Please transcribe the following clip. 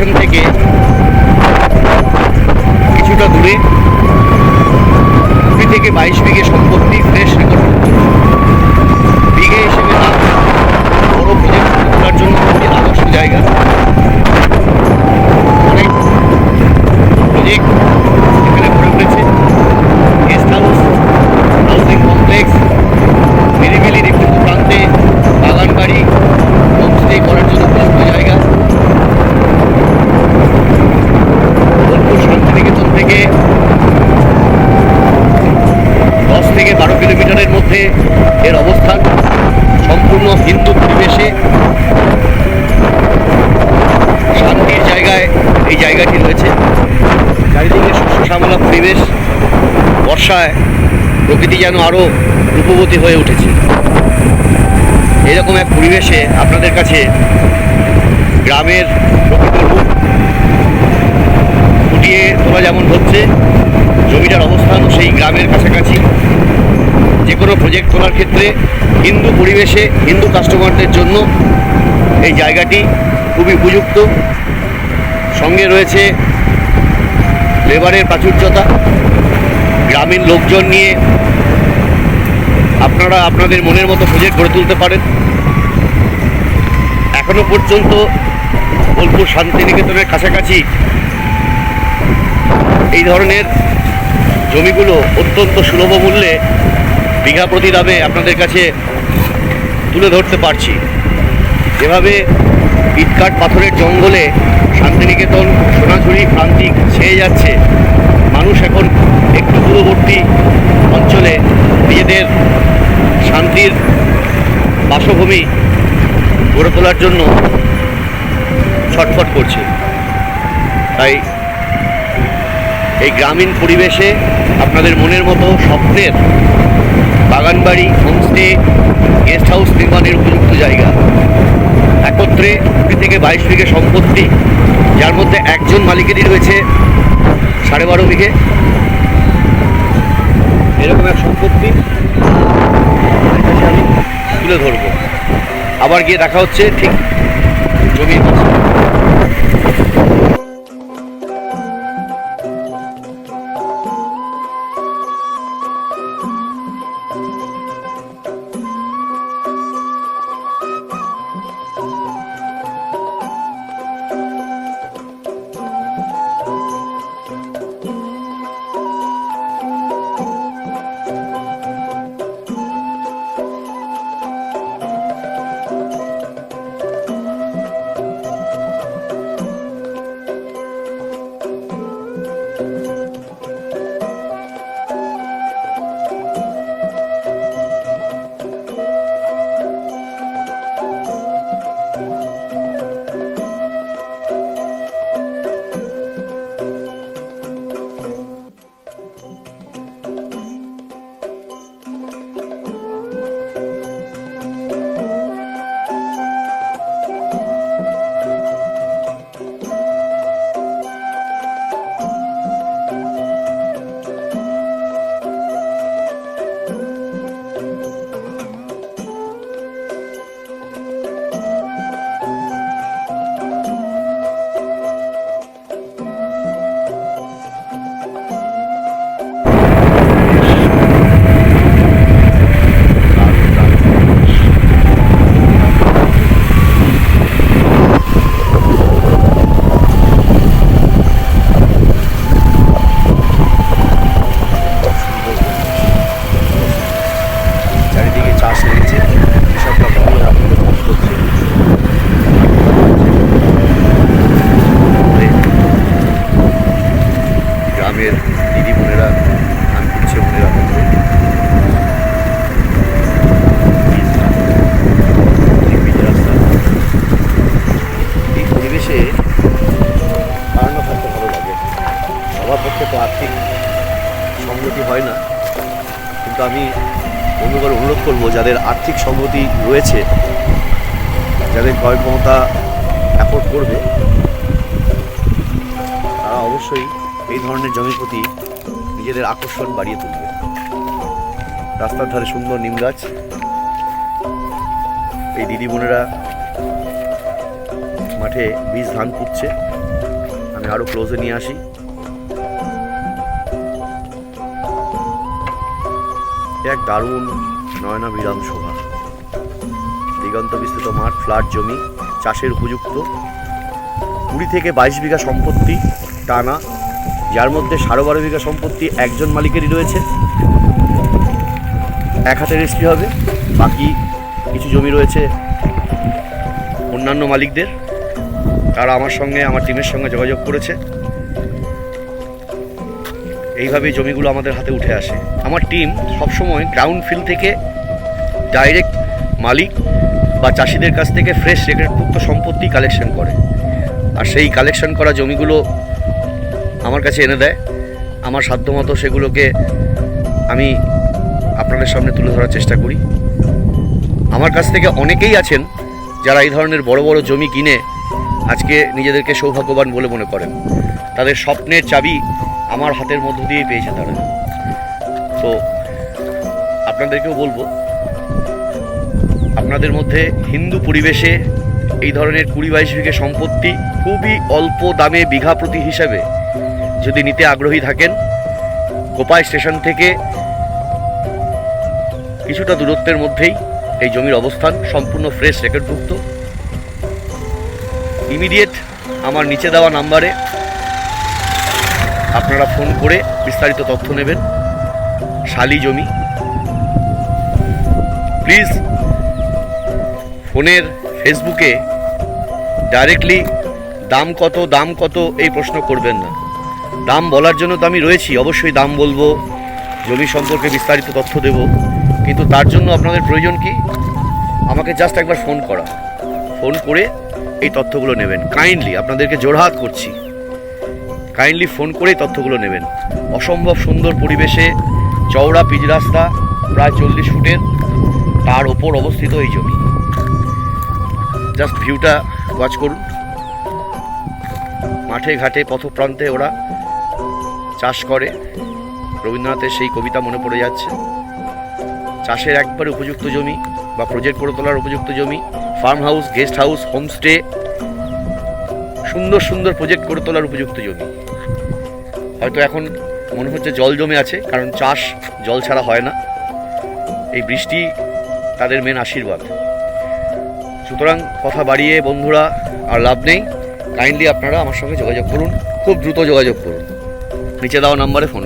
Station থেকে কিছুটা দূরে কুড়ি থেকে বাইশ বিঘে সম্পত্তি থেকে বারো কিলোমিটারের মধ্যে এর অবস্থান সম্পূর্ণ হিন্দু পরিবেশে। শান্তির জায়গায় এই জায়গাটি রয়েছে। চারিদিকে শস্য শ্যামলা পরিবেশ। বর্ষায় প্রকৃতি যেন আরও রূপবতী হয়ে উঠেছে। এরকম এক পরিবেশে আপনাদের কাছে গ্রামের ফুটিয়ে তোলা যেমন হচ্ছে, জমিটার অবস্থান সেই গ্রামের কাছাকাছি। যে কোনো প্রজেক্ট তোলার ক্ষেত্রে হিন্দু পরিবেশে, হিন্দু কাস্টমারদের জন্য এই জায়গাটি খুবই উপযুক্ত। সঙ্গে রয়েছে লেবারের প্রাচুর্যতা, গ্রামীণ লোকজন নিয়ে আপনারা আপনাদের মনের মতো প্রজেক্ট গড়ে তুলতে পারেন। এখনও পর্যন্ত বোলপুর শান্তিনিকেতনের কাছাকাছি এই ধরনের জমিগুলো অত্যন্ত সুলভ মূল্যে বিঘা প্রতি দামে আপনাদের কাছে তুলে ধরতে পারছি। যেভাবে ইটকাট পাথরের জঙ্গলে শান্তিনিকেতন, সোনাঝুরি, প্রান্তিক ছেয়ে যাচ্ছে, মানুষ এখন একটু দূরবর্তী অঞ্চলে নিজেদের শান্তির বাসভূমি গড়ে তোলার জন্য ছটফট করছে। তাই এই গ্রামীণ পরিবেশে আপনাদের মনের মতো স্বপ্নের বাগানবাড়ি, হোমস্টে, গেস্ট হাউস নির্মাণের উপযুক্ত জায়গা। একত্রে কুড়ি থেকে বাইশ বিঘে সম্পত্তি, যার মধ্যে একজন মালিকেরই রয়েছে সাড়ে বারো বিঘে। এরকম এক সম্পত্তি আমি তুলে ধরবো। আবার গিয়ে দেখা হচ্ছে ঠিক জমির দেশে বানানো থাকতে ভালো লাগে। সবার পক্ষে তো আর্থিক সংগতি হয় না। কিন্তু আমি বন্ধুগণ অনুরোধ করব, যাদের আর্থিক সংগতি রয়েছে, যাদের ক্রয় ক্ষমতা অ্যাফোর্ড করবে, তারা অবশ্যই এই ধরনের জমির প্রতি নিজেদের আকর্ষণ বাড়িয়ে তুলবে। রাস্তার ধারে সুন্দর নিম গাছ। এই দিদি বোনেরা মাঠে বীজ ধান পুঁতছে আমি আরও ক্লোজে নিয়ে আসি। এক দারুণ নয়নাভিরাম শোভা দিগন্ত বিস্তৃত মাঠ, ফ্ল্যাট, জমি, চাষের উপযুক্ত। কুড়ি থেকে বাইশ বিঘা সম্পত্তি টানা, যার মধ্যে সাড়ে বারো বিঘা সম্পত্তি একজন মালিকেরই রয়েছে। এক হাতে রেজিস্ট্রি হবে, বাকি কিছু জমি রয়েছে অন্যান্য মালিকদের। তারা আমার সঙ্গে, আমার টিমের সঙ্গে যোগাযোগ করেছে। এইভাবেই জমিগুলো আমাদের হাতে উঠে আসে। আমার টিম সবসময় গ্রাউন্ড ফিল্ড থেকে ডাইরেক্ট মালিক বা চাষিদের কাছ থেকে ফ্রেশ রেকর্ডভুক্ত সম্পত্তি কালেকশন করে। আর সেই কালেকশন করা জমিগুলো আমার কাছে এনে দেয়। আমার সাধ্যমতো সেগুলোকে আমি আপনাদের সামনে তুলে ধরার চেষ্টা করি। আমার কাছ থেকে অনেকেই আছেন যারা এই ধরনের বড় বড় জমি কিনে আজকে নিজেদেরকে সৌভাগ্যবান বলে মনে করেন। তাদের স্বপ্নের চাবি আমার হাতের মধ্য দিয়েই পেয়েছে তারা। তো আপনাদেরকেও বলব, আপনাদের মধ্যে হিন্দু পরিবেশে এই ধরনের কুড়ি বাইশ বিঘে সম্পত্তি খুবই অল্প দামে বিঘা প্রতি হিসাবে যদি নিতে আগ্রহী থাকেন কোপাই স্টেশন থেকে কিছুটা দূরত্বের মধ্যেই এই জমির অবস্থান সম্পূর্ণ ফ্রেশ রেকর্ডভুক্ত। ইমিডিয়েট আমার নিচে দেওয়া নাম্বারে আপনারা ফোন করে বিস্তারিত তথ্য নেবেন। শালি জমি। প্লিজ, ফোনের ফেসবুকে ডাইরেক্টলি দাম কত দাম কত এই প্রশ্ন করবেন না। দাম বলার জন্য তো আমি রয়েছি, অবশ্যই দাম বলব, জমি সম্পর্কে বিস্তারিত তথ্য দেব। কিন্তু তার জন্য আপনাদের প্রয়োজন কি? আমাকে জাস্ট একবার ফোন করা। ফোন করে এই তথ্যগুলো নেবেন। কাইন্ডলি আপনাদেরকে জোরহাত করছি। কাইন্ডলি ফোন করেই তথ্যগুলো নেবেন। অসম্ভব সুন্দর পরিবেশে চওড়া পিচ রাস্তা, প্রায় চল্লিশ ফুটের, তার ওপর অবস্থিত এই জমি। জাস্ট ভিউটা ওয়াচ করুন। মাঠে ঘাটে পথপ্রান্তে ওরা চাষ করে। রবীন্দ্রনাথের সেই কবিতা মনে পড়ে যাচ্ছে। চাষের একবারে উপযুক্ত জমি বা প্রজেক্ট করে তোলার উপযুক্ত জমি farm house guest house homestay, সুন্দর সুন্দর প্রজেক্ট করে তোলার উপযুক্ত জমি। হয়তো এখন মনে হচ্ছে জল জমে আছে, কারণ চাষ জল ছাড়া হয় না। এই বৃষ্টি তাদের মেন আশীর্বাদ। সুতরাং কথা বাড়িয়ে বন্ধুরা, আর লাভ নেই। কাইন্ডলি আপনারা আমার সঙ্গে যোগাযোগ করুন। খুব দ্রুত যোগাযোগ করুন। নিচে দেওয়া নাম্বারে ফোন